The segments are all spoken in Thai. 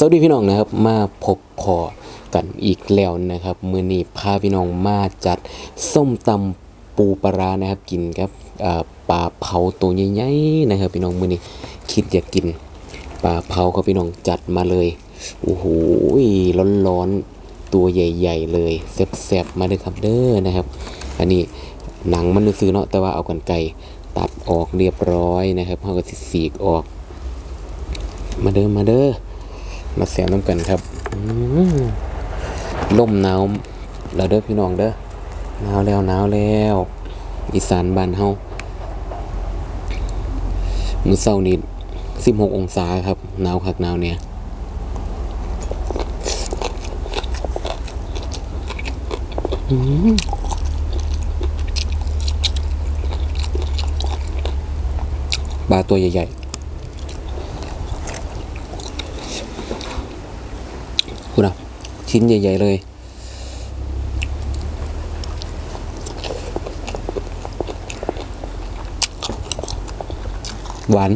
สวัสดีพี่น้องนะครับมาพบพอกันอีกแล้วนะครับ มือนี้พาพี่น้องมาจัดส้มตำปูปลานะครับกินครับปลาเผาตัวใหญ่ๆนะครับ พี่น้องมือนี้คิดอยากกินปลาเผาก็พี่น้องจัดมาเลยโอ้โหร้อนๆตัวใหญ่ ๆ เลยแซ่บๆมาเลยครับเด้อนะครับ อันนี้หนังมันซื้อเนาะแต่ว่าเอากันไก่ตัดออกเรียบร้อยนะครับเขาก็สิสีกออก มาเด้อมาเด้อ มาแซมน้ำกันครับอืมลมหนาวแล้วเด้อพี่น้องเด้อหนาวแล้วหนาวแล้วอีสานบ้านเฮามื้อเช้านี้16 องศาครับหนาวคักหนาวเนี่ยอืมปลาตัวใหญ่ๆ คุณอะ ชิ้นใหญ่ ๆ เลย หวาน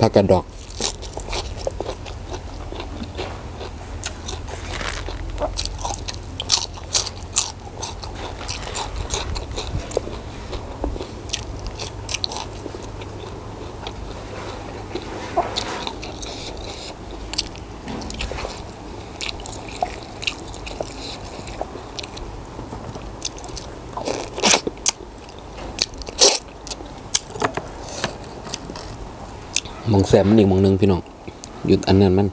ผักกาดดอก ห มองแซมมันอีกมองหนึ่งพี่น้องหยุดอันนั้นมัน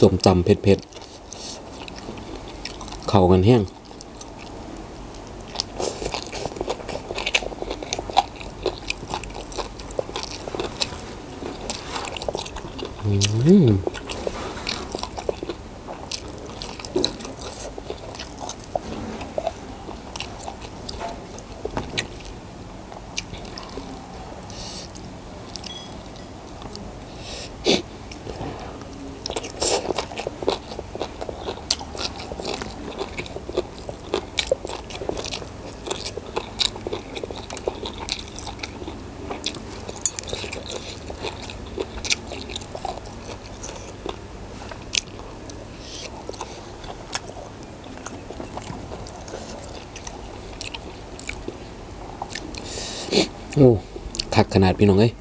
สมตำเผ็ดๆ เข้ากันแห้ง อื โอ้คักขนาดพี่น้องเอ้ย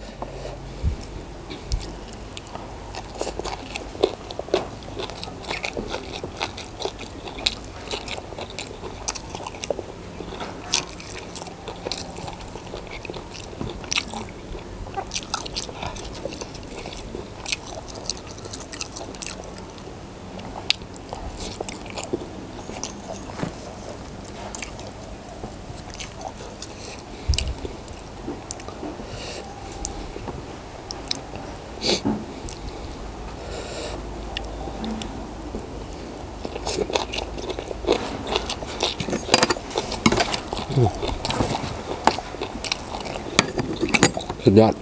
สุดยอด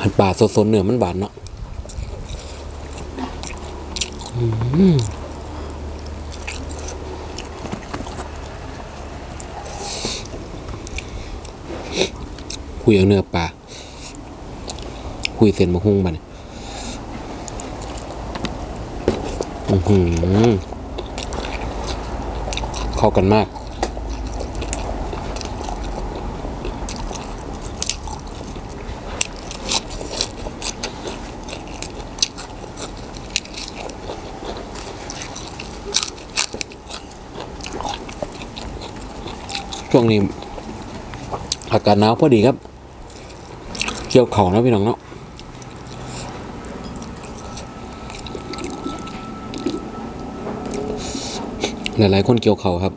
หันป่าสดๆเนื้อมันหวานเนาะคุยเอาเนื้อปลาคุยเส้นมะฮุ่งมาเนี่ยอือหือ เข้ากันมาก ช่วงนี้ อากาศหนาวพอดีครับ เกี่ยวเข่านะพี่น้องเนาะ หลายๆคนเกี่ยวเขาครับ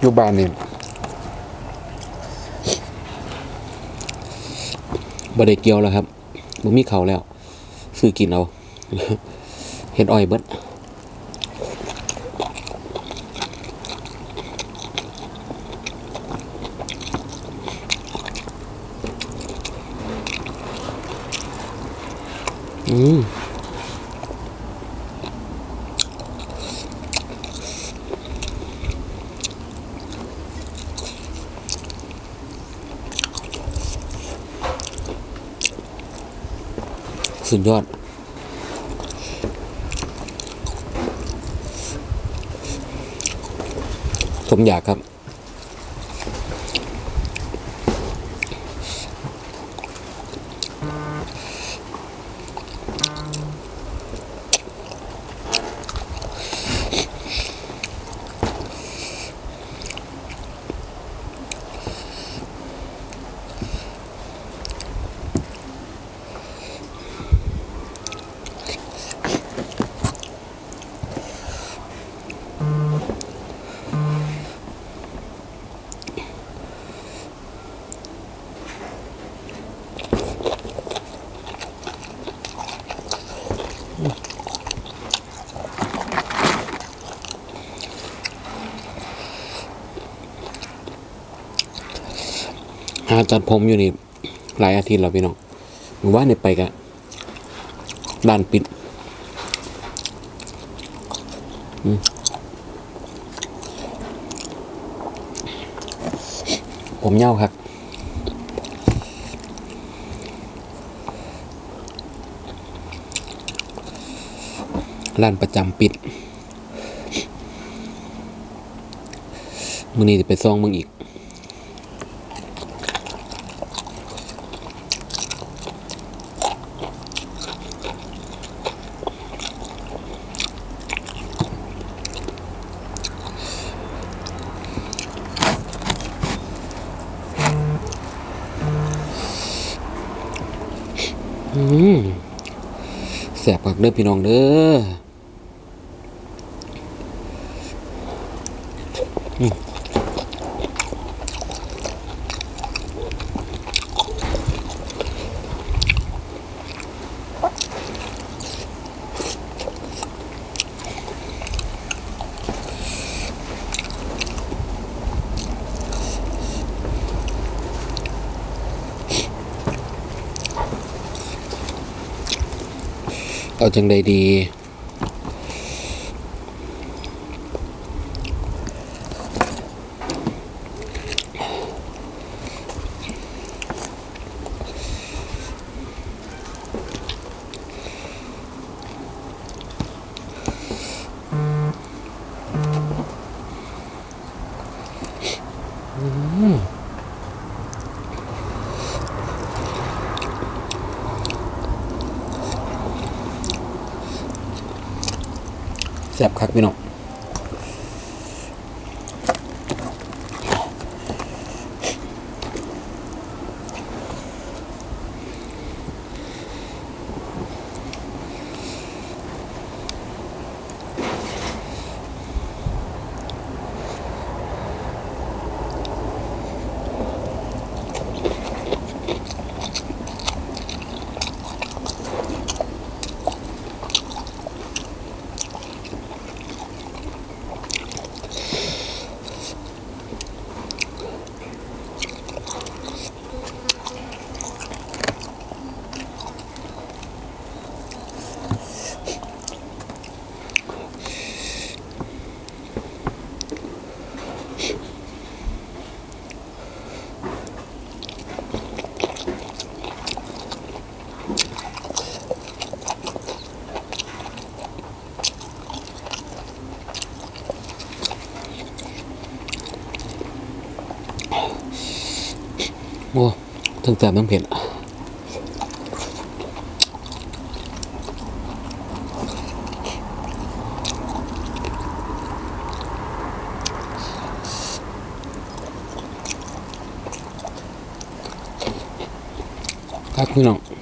อยู่บ้านนี่บ่ได้เกี่ยวแล้วครับบ่มีเขาแล้ว ซื้อกินเอา เฮ็ดอ้อยเบิดอืมสุดยอด สมอยากครับ หาจัดผมอยู่นี่หลายอาทิตย์แล้วพี่น้องหมู่บ้าเนี่ยไปกะด้านปิดผมเหย้าครับร้านประจำปิดมือนี้จะไปซ่องมึงอีก แสบปากเด้อพี่น้องเด้ออืม เอาจังใดดี แซ่บคักพี่น้อง โอ้ทั้งแซ่บทั้งเผ็ดครัคุณอ๋อง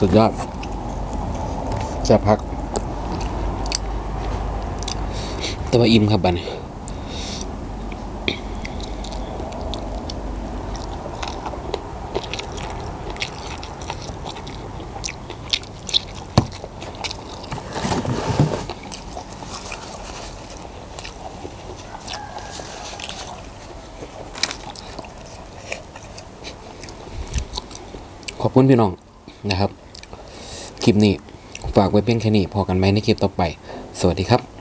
สุดยอดแซ่บพัก แต่ว่าอิ่มครับบันขอบคุณพี่น้อง นะครับ คลิปนี้ฝากไว้เพียงแค่นี้พอกันไหมในคลิปต่อไป สวัสดีครับ